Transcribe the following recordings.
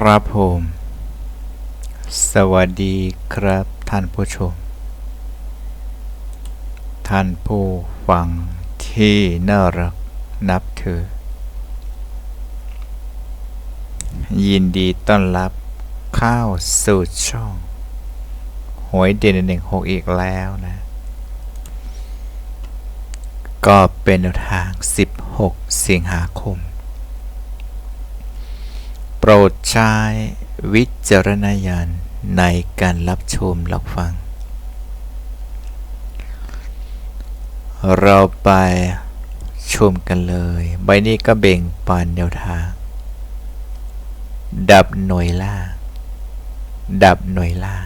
ครับผม สวัสดีครับท่านผู้ชม ท่านผู้ฟังที่น่ารักนับถือ ยินดีต้อนรับเข้าสู่ช่อง หวยเด่นหนึ่งหกอีกแล้วนะ ก็เป็นทาง 16 สิงหาคม ปรดใช้วิจารณญาณในการรับชมรับฟัง เราไปชมกันเลย ใบนี้ก็เบ่งปันแนวทาง ดับหน่วยล่า ดับหน่วยล่า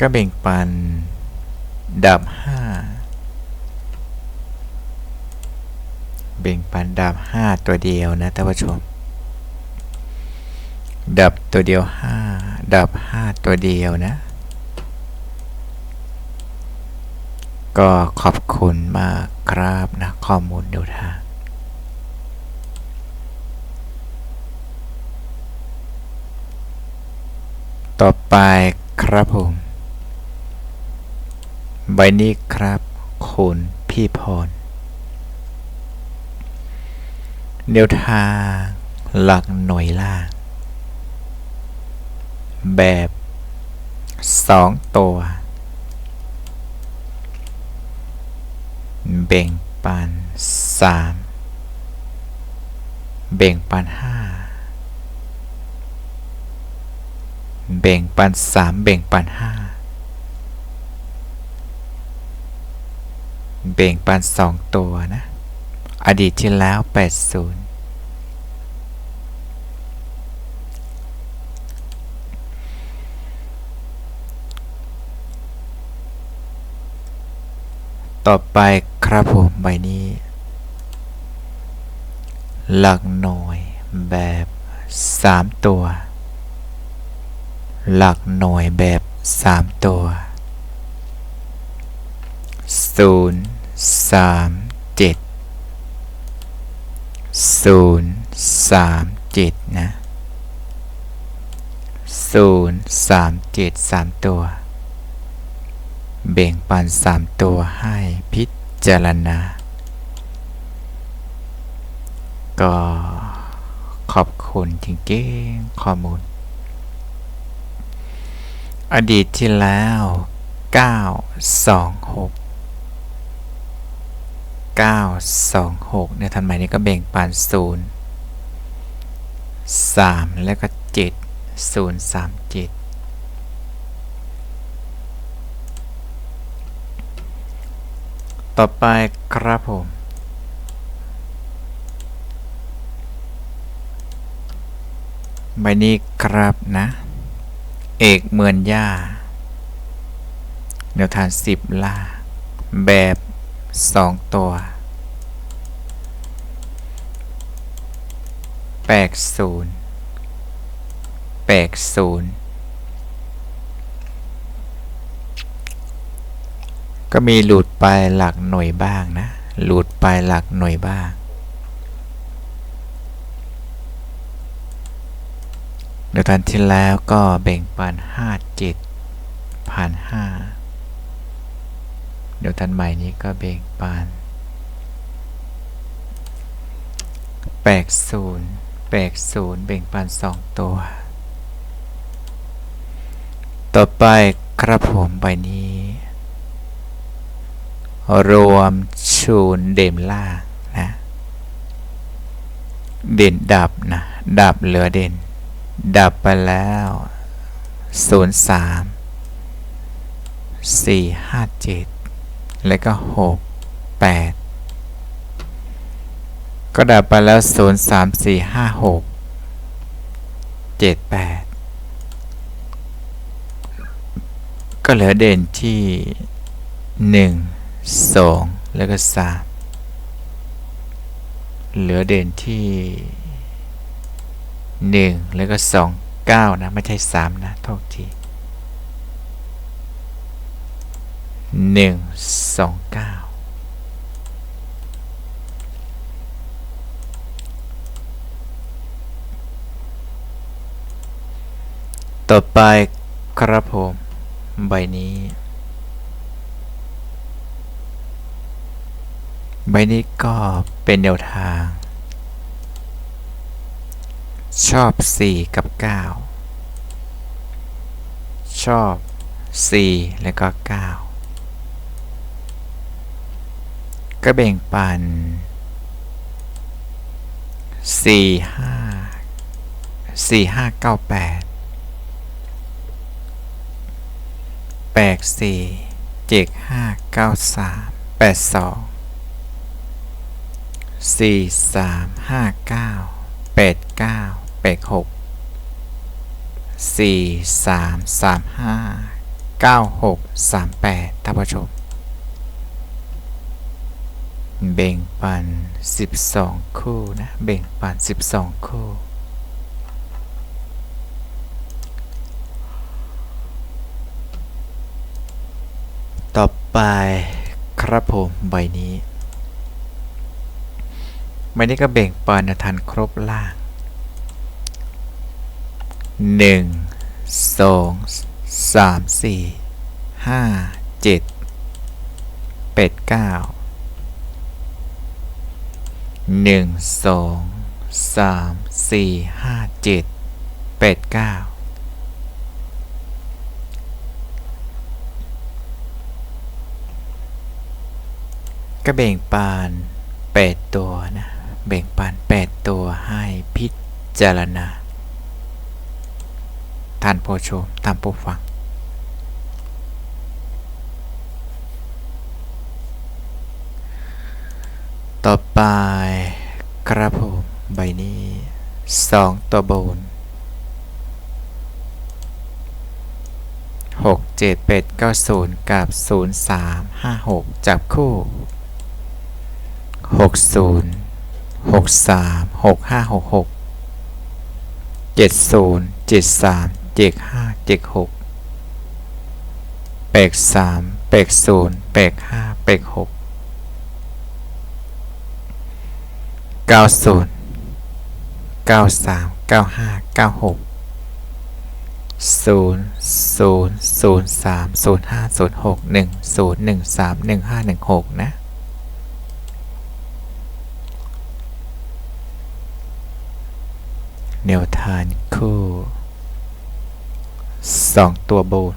ก็เบ่งปัน ดับห้า เบ่งปันดับห้าตัวเดียวนะท่านผู้ชม ดับตัวเดียวห้าดับห้าตัวเดียวนะ ก็ขอบคุณมากครับนะข้อมูลแนวทางต่อไปครับผม ใบนี้ครับคุณพี่พร แนวทางหลักหน่วยล่าง แบบสองตัวเบ่งปันสามเบ่งปันห้าเบ่งปันสามเบ่งปันห้าเบ่งปันสองตัวนะ อดีตที่แล้ว 80ต่อไปครับผมใบนี้ หลักหน่วยแบบ 3 ตัว หลักหน่วยแบบ 3 ตัว 0 3 ศูนย์สามเจ็ดนะศูนย์สามเจ็ดสามตัวเบ่งปันสามตัวให้พิจารณา ก็ขอบคุณจริงๆข้อมูล อดีตที่แล้ว 926 926เนี่ยทันใหม่นี้ก็แบ่งปัน0 3 แล้วก็ 7 0 3 7 ต่อไปครับผมใบนี้ครับนะ เอกเมือนย่าแนวทาง10ล่า แบบ สองตัว แปดศูนย์แปดศูนย์ก็มีหลุดไปหลักหน่วยบ้างนะ หลุดไปหลักหน่วยบ้างเดี๋ยวทันที่แล้วก็แบ่งปันห้าเจ็ดพันห้า เดี๋ยวทันใหม่นี้ก็เบ่งปานแปดศูนย์แปดศูนย์เบ่งปานสองตัว ต่อไปครับผมใบนี้ รวมชูนเดมล่างนะ เด่นดับนะ ดับเหลือเด่น ดับไปแล้วศูนย์สามสี่ห้าเจ็ด แล้วก็หกแปดก็ดับไปแล้วศูนย์สามสี่ห้าหกเจ็ดแปดก็เหลือเด่นที่หนึ่งสองแล้วก็สามเหลือเด่นที่หนึ่งแล้วก็สองเก้านะ ไม่ใช่สามนะโทษที หนึ่งสองเก้าต่อไปครับผม ใบนี้ ใบนี้ก็เป็นแนวทาง ชอบ 4 กับ 9 ชอบ 4 แล้วก็ 9 ก็แบ่งปัน 4 5 4 5 9 8แปดสี่เจ็ดห้าเก้าสามแปดสองสี่สามห้าเก้าแปดเก้าแปดหกสี่สามสามห้าเก้าหกสามแปดท่านผู้ชม เบ่งปันสิบสองคู่นะเบ่งปันสิบสองคู่ ต่อไปครับผม ใบนี้ ใบนี้ก็เบ่งปันทันครบล่างหนึ่งสองสามสี่ หนึ่งสองสามสี่ห้าเจ็ดแปดเก้าก็แบ่งปานแปดตัวนะ แบ่งปานแปดตัวให้พิจารณาท่านผู้ชมตามผู้ฟังต่อไป ครับผม ใบนี้สองตัวบนหกเจ็ดแปดเก้าศูนย์กับศูนย์สามห้าหกจับคู่หกศูนย์หกสามหกห้าหกหกเจ็ดศูนย์ เจ็ดสามเจ็ดห้าเจ็ดหกแปดสามแปดศูนย์แปดห้าแปดหกเก้าศูนย์เก้าสามเก้าห้าเก้าหกศูนย์ศูนย์ศูนย์สามศูนย์ห้าศูนย์หกหนึ่งศูนย์หนึ่งสามหนึ่งห้าหนึ่งหกนะ แนวทางคู่สองตัวบน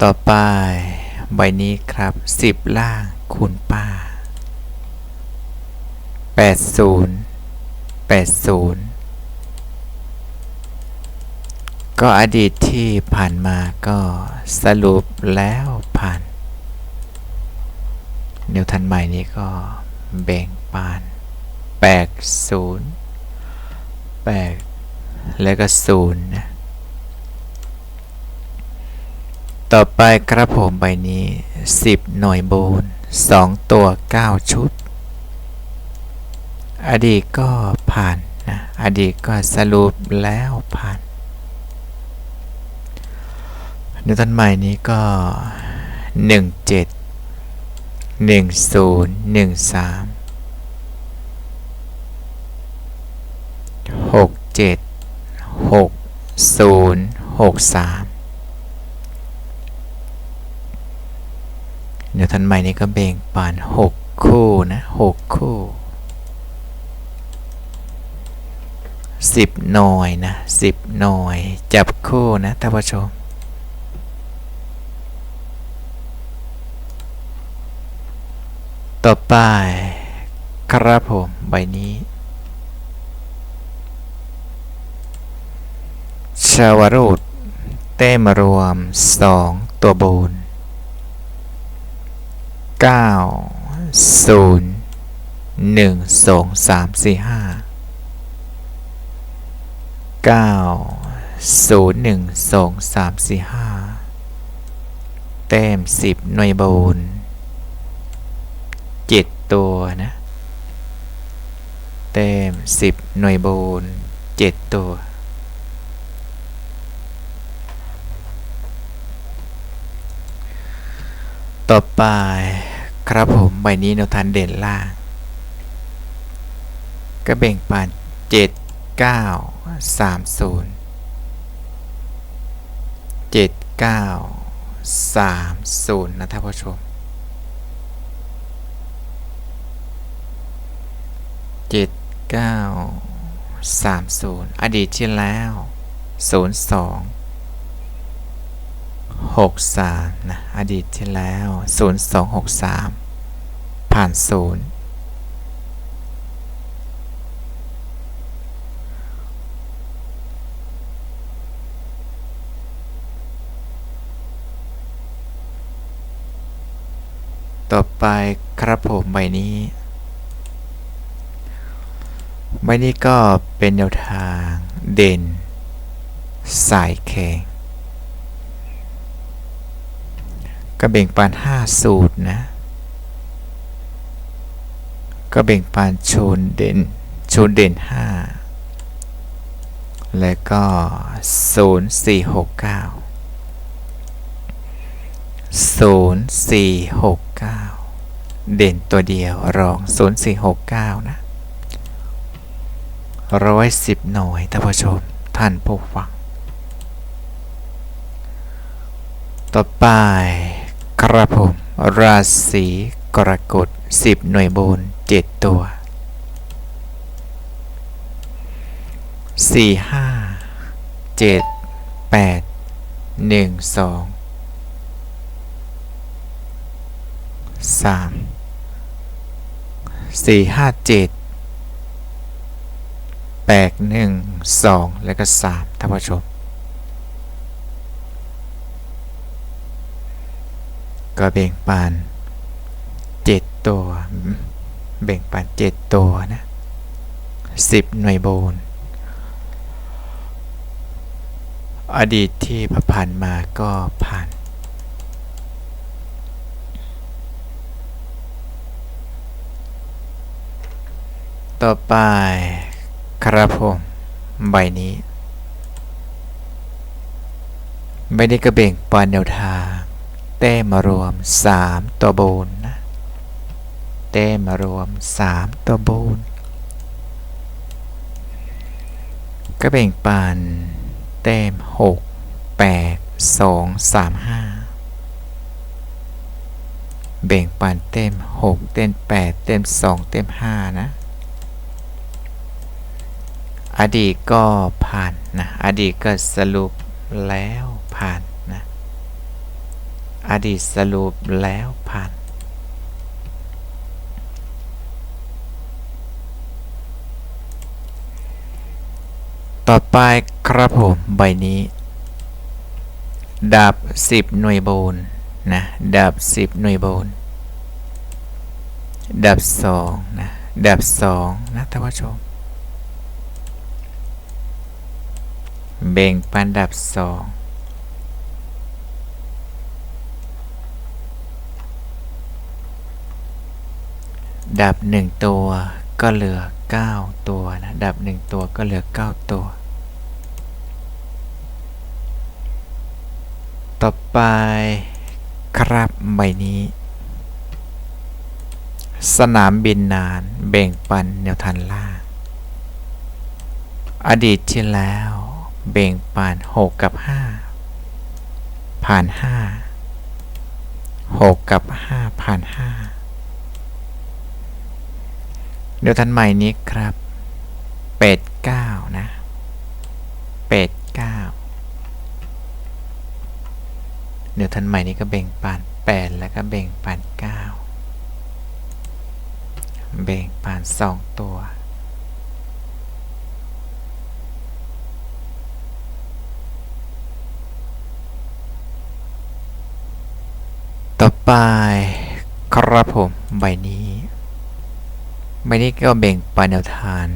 ต่อไป ใบนี้ครับสิบล่างคูณป้าแปดศูนย์แปดศูนย์ก็อดีตที่ผ่านมาก็สรุปแล้วผ่านเนิวทันใหม่นี้ก็แบ่งปานแปดศูนย์แปดแล้วก็ศูนย์นะ ต่อไปครับผมใบนี้ 10 หน่วยบูน2 ตัว 9 ชุด อดีตก็ผ่านนะอดีตก็สรุปแล้วผ่านนิวตันใหม่นี้ก็ 17 1013 67 6063 ยวทันใหม่นี้ก็เบ่งปานหกคู่นะหกคู่สิบหน่อยนะสิบหน่อยจับคู่นะท่านผู้ชมต่อไปครับผมใบนี้ชาวรูดเต้มารวม 2 ตัวบน 9 0 1 2 3 4 5 9 0 1 2 3 4 5แต้ม10หน่วยบนเจ็ดตัวนะเต็มสิบหน่วยบนเจ็ดตัว ต่อไปครับผมใบนี้แนวทานเด่นล่าง ก็แบ่งปันเจ็ดเก้าสามศูนย์เจ็ดเก้าสามศูนย์นะท่านผู้ชมเจ็ดเก้าสามศูนย์อดีตที่แล้วศู นย์สองหกสามนะอดีตที่แล้วศูนย์สองหกสามผ่านศูนย์ต่อไปครับผมใบนี้ ใบนี้ก็เป็นแนวทางเด่น สายแข็ง ก็แบ่งปัน5สูตรนะ ก็แบ่งปันโชนเด่น โชนเด่น5แล้วก็0469 0469เด่นตัวเดียวรอง0469นะร้อยสิบหน่วยท่านผู้ชมท่านผู้ฟัง ต่อไป ครับผม ราศีกรกฎสิบหน่วยบนเจ็ดตัวสี่ห้าเจ็ดแปดหนึ่งสองสามสี่ห้าเจ็ดแปดหนึ่งสองแล้วก็สามท่านผู้ชม ก็แบ่งปันเจ็ดตัว แบ่งปันเจ็ดตัวนะสิบหน่วยโบนอดีตที่ผ่านมาก็ผ่าน ต่อไปครับผมใบนี้ไม่ได้กระเบ่งปันแนวทาง แต้มมารวม 3 ตัวบนนะแต้มมารวม 3 ตัวบนก็แบ่งปันแต้ม 6 8 2 3 5 แบ่งปันเต็ม 6 เต็ม 8 เต็ม 2 เต็ม 5 นะ อดีตก็ผ่านนะ อดีตก็สรุปแล้วผ่าน อดีตสรุปแล้วผ่านต่อไปครับผมใบนี้ ดับ 10 หน่วยโบนนะดับ 10 หน่วยโบนดับ2นะดับ2นะท่านผู้ชมเบ่งปันดับ2 ดับ1ตัวก็เหลือ 9 ตัวนะ ดับ1ตัวก็เหลือ 9 ตัว ต่อไปครับใบนี้ สนามบินนานแบ่งปันแนวทันล่างอดีตที่แล้วแบ่งปัน6 กับ 5 ผ่าน 5 6 กับ 5 ผ่าน 5 เดี๋ยวทันใหม่นี้ครับเป็ดเก้านะเป็ดเก้าเดี๋ยวทันใหม่นี้ก็เบ่งปานแปดแล้วก็เบ่งปานเก้าเบ่งปานสองตัวต่อไปครับผมใบนี้ ใบนี้ก็เบ่งปานแนวทาน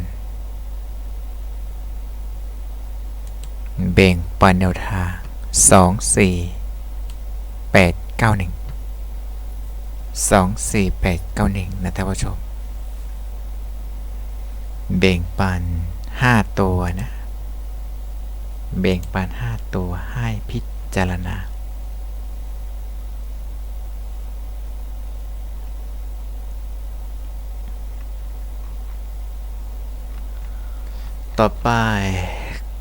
เบ่งปานแนวทางสองสี่แปดเก้าหนึ่งสองสี่แปดเก้าหนึ่งนะท่านผู้ชมเบ่งปันห้าตัวนะเบ่งปันห้าตัวให้พิจารณา ต่อไป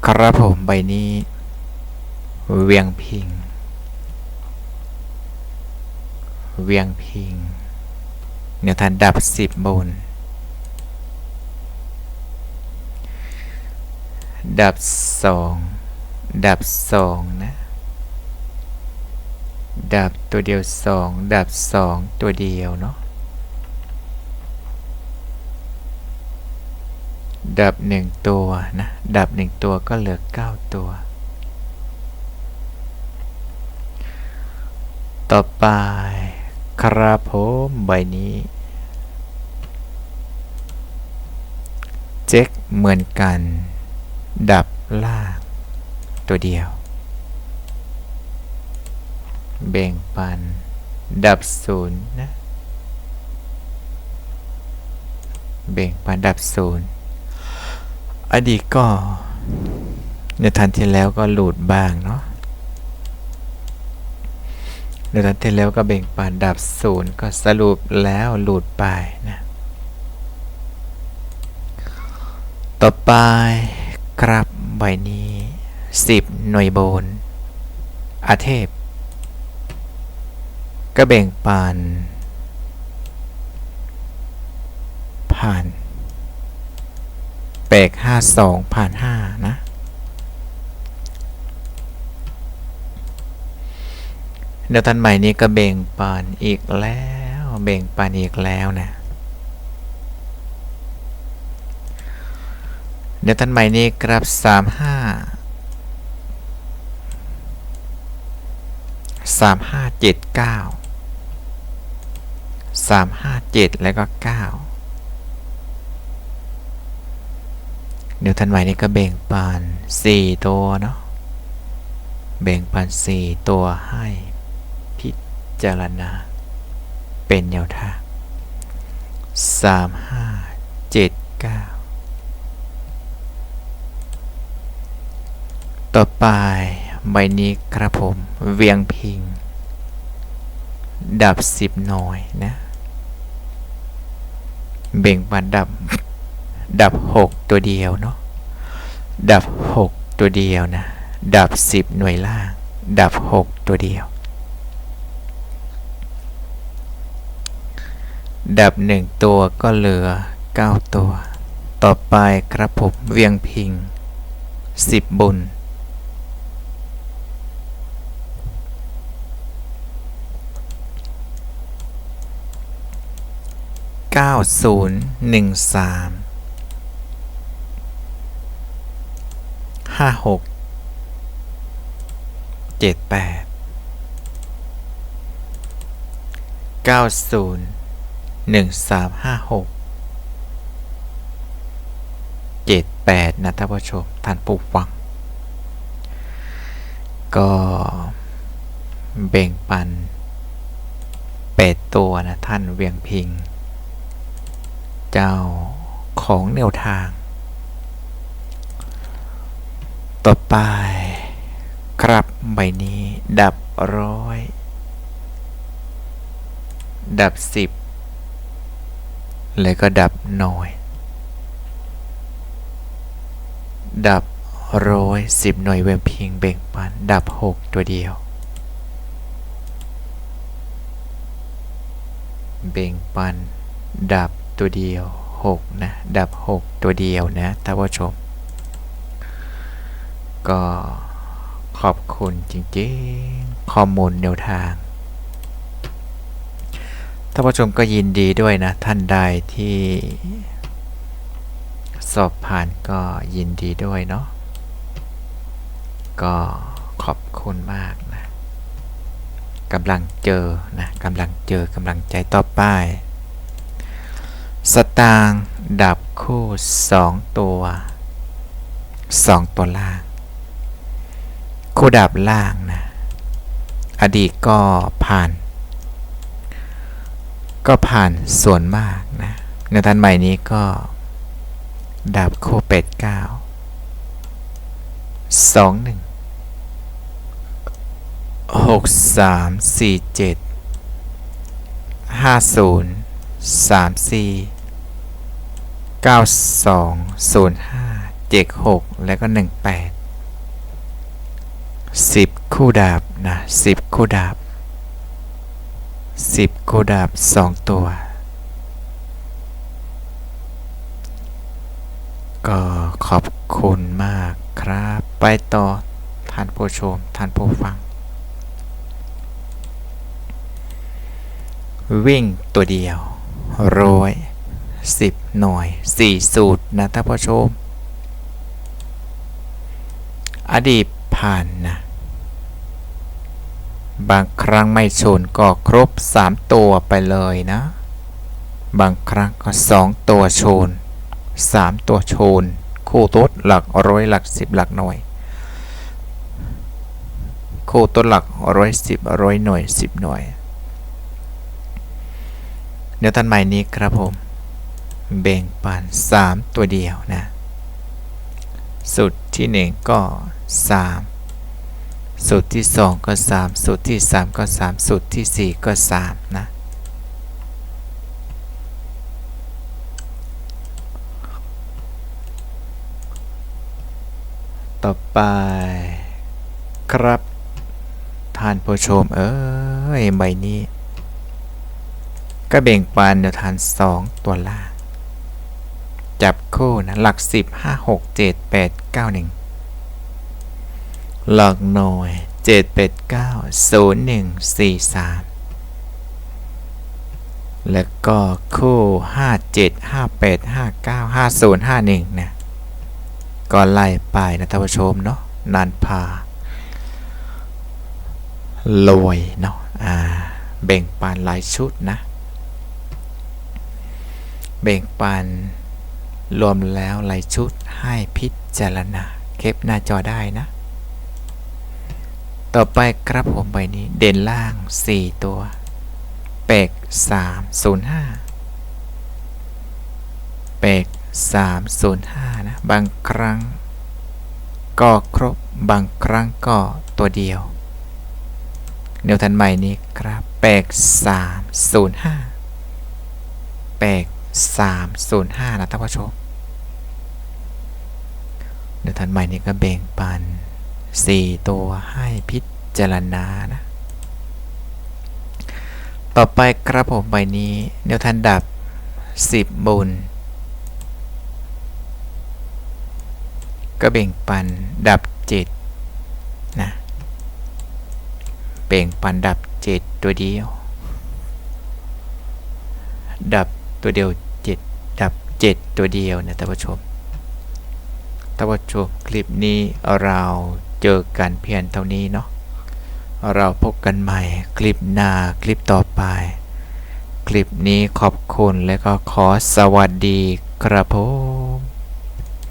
ครับผมใบนี้ เวียงพิง เวียงพิงแนวทางดับสิบบน ดับสองดับสองนะ ดับตัวเดียวสองดับสองตัวเดียวเนาะ ดับหนึ่งตัวนะ ดับหนึ่งตัวก็เหลือเก้าตัว ต่อไป ครับผมใบนี้เจ๊กเหมือนกัน ดับล่าง ตัวเดียว แบ่งปัน ดับศูนย์นะ แบ่งปันดับศูนย์ อดีตก็ในทันที่แล้วก็หลุดบ้างเนาะในทันที่แล้วก็แบ่งปันดับศูนย์ก็สรุปแล้วหลุดไปนะ ต่อไปครับใบนี้ 10 หน่วยโบนอาเทพ ก็แบ่งปันผ่าน แปกห้าสองผ่านห้านะเดี๋ยวทันใหม่นี้ก็เบ่งปันอีกแล้วเบ่งปันอีกแล้วนะเดี๋ยวทันใหม่นี้กรับสามห้าสามห้าเจ็ดเก้าสามห้าเจ็ดแล้วก็เก้า เดี๋ยวทันไหวนี้ก็แบ่งปันสี่ตัวเนาะแบ่งปันสี่ตัวให้พิจารณา เป็นแนวทางสามห้าเจ็ดเก้าต่อไปใบนี้ครับผม เวียงพิง ดับสิบหน่อยนะ เบ่งปันดับ ดับ 6 ตัวเดียวเนาะดับ 6 ตัวเดียวนะ ดับ 10 หน่วยล่าง ดับ 6 ตัวเดียว ดับ 1 ตัวก็เหลือ 9 ตัว ต่อไปครับผมเวียงพิง 10 บุญเก้าศูนย์หนึ่งสาม ห้าหกเจ็ดแปดเก้าศูนย์หนึ่งสามห้าหกเจ็ดแปดนะท่านผู้ชมท่านผู้ฟัง ก็แบ่งปันแปดตัวนะท่านเวียงพิง เจ้าของแนวทางต่อ ไป ครับใบนี้ ดับร้อย ดับสิบแล้วก็ดับหน่อยดับร้อยสิบหน่วยเวมพิงเบ่งปัน ดับหกตัวเดียว เบ่งปัน ดับตัวเดียวหกนะ ดับหกตัวเดียวนะท่านผู้ชม ก็ขอบคุณจริงๆ ข้อมูลแนวทาง ท่านผู้ชมก็ยินดีด้วยนะ ท่านใดที่ สอบผ่านก็ยินดีด้วยเนาะ ก็ขอบคุณมากนะกำลังเจอนะกำลังเจอกำลังใจต่อไปสตางค์ดับคู่ 2 ตัว 2 ตัวล่าง คู่ดับล่างนะ อดีตก็ผ่าน ก็ผ่านส่วนมากนะในทันใหม่นี้ก็ดับคู่เป็ดเก้าสองหนึ่งหกสามสี่เจ็ดห้าศูนย์สามสี่เก้าสองศูนย์ห้าเจ็ดหกแล้วก็หนึ่งแปด สิบคู่ดาบนะสิบคู่ดาบสิบคู่ดาบสองตัว ก็ขอบคุณมากครับ ไปต่อท่านผู้ชมท่านผู้ฟัง วิ่งตัวเดียวร้อยสิบหน่วยสี่สูตรนะท่านผู้ชม อดีต ผ่านนะ บางครั้งไม่ชนก็ครบ 3 ตัวไปเลยนะ บางครั้งก็ 2 ตัวชน 3 ตัวชน คู่ต้นหลักร้อยหลักสิบหลักหน่วย คู่ต้นหลักร้อยสิบร้อยหน่วยสิบหน่วย เดี๋ยวท่านใหม่นี้ครับผม แบ่งปัน 3 ตัวเดียวนะ สุดที่ 1 ก็ 3 สุดที่ 2 ก็ 3สุดที่ 3 ก็ 3สุดที่ 4 ก็ 3 นะต่อไปครับท่านผู้ชม เอ้ยใบนี้ ก็แบ่งปันแนวทาน 2 ตัวล่าง จับคู่นะ หลัก 10 5 6 7 8 9 1 หลักหน่วย7 8 9 0 1 4 3แล้วก็คู่ 5 7 5 8 5 9 5 0 5 1นะก็ไล่ไปนะท่านผู้ชมเนาะนันพาลอยเนาะอ่าแบ่งปันหลายชุดนะ แบ่งปันรวมแล้วหลายชุดให้พิจารณาเก็บหน้าจอได้นะ ต่อไปครับผมใบนี้เด่นล่าง 4 ตัว เปก3 0 5 เปก3 0 5 นะ บางครั้ง ก็ครบบางครั้งก็ตัวเดียวเดี๋ยวทันใหม่นี้ครับเปก3 0 5 เปก3 0 5 นะท่านผู้ชมเดี๋ยวทันใหม่นี้ก็แบ่งปัน 4ตัวให้พิจารณานะต่อไปครับผมใบนี้เดี๋ยวทันดับ 10บุญก็แบ่งปันดับ7นะแบ่งปันดับ7ตัวเดียว ดับตัวเดียว7ดับ7ตัวเดียวนะท่านผู้ชมท่านผู้ชมคลิปนี้เรา เจอกันเพียงเท่านี้เนาะเราพบกันใหม่คลิปหน้าคลิปต่อไป คลิปนี้ขอบคุณและก็ขอสวัสดีครับผม